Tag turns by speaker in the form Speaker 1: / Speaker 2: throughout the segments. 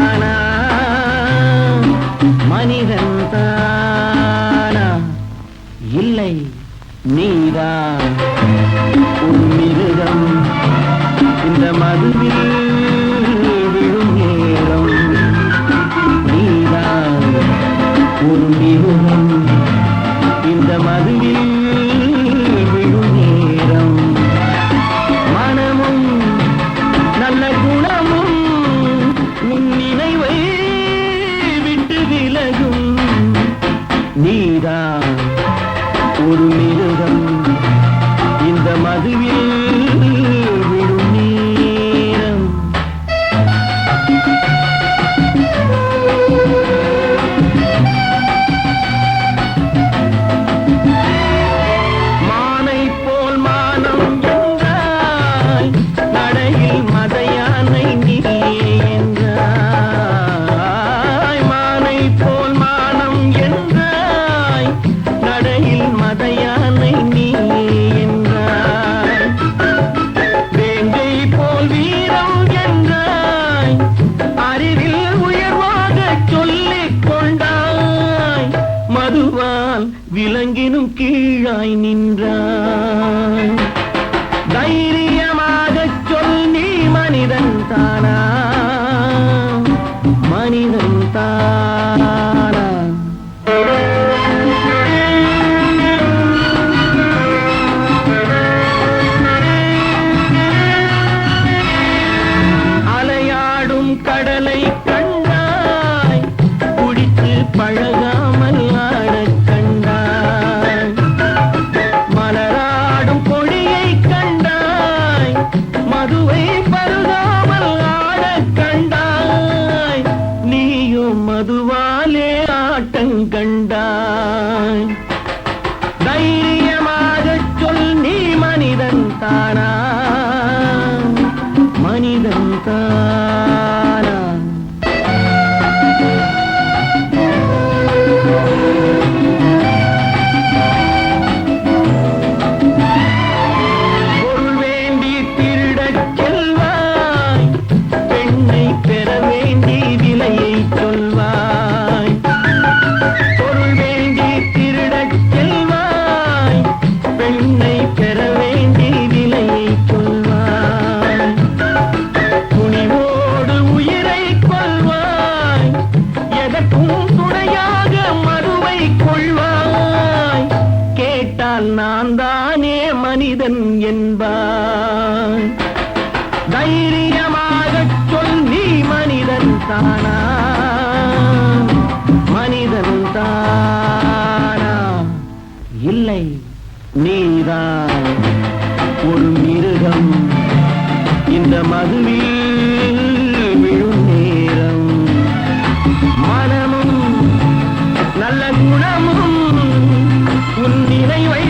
Speaker 1: தானா மனிதன் தானா இல்லை நீதான். உன் மிருகம் இந்த மதுவில் விழும் நேரம். நீதான். ஒரு இந்த மதுவில் நீதான் ஒரு மிருகம். கீழாய் நின்றாய் தைரியமாக சொல் நீ மனிதன் தானா? மனிதன் தானா? அலையாடும் கடலை பெற வேண்டி விலையை சொல்வாய் துணிவோடு உயிரை கொள்வாய். எதற்கும் துணையாக மறுவை கொள்வாய். கேட்டால் நான் தானே மனிதன் என்பாய். சொல் நீ மனிதன் தானா? மனிதன் தானா? இல்லை. நீதான் ஒரு மிருகம். இந்த மதுவில் விழும் நேரம். மனமும் நல்ல குணமும் உன் நினைவை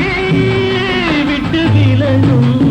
Speaker 1: விட்டு விலகும்.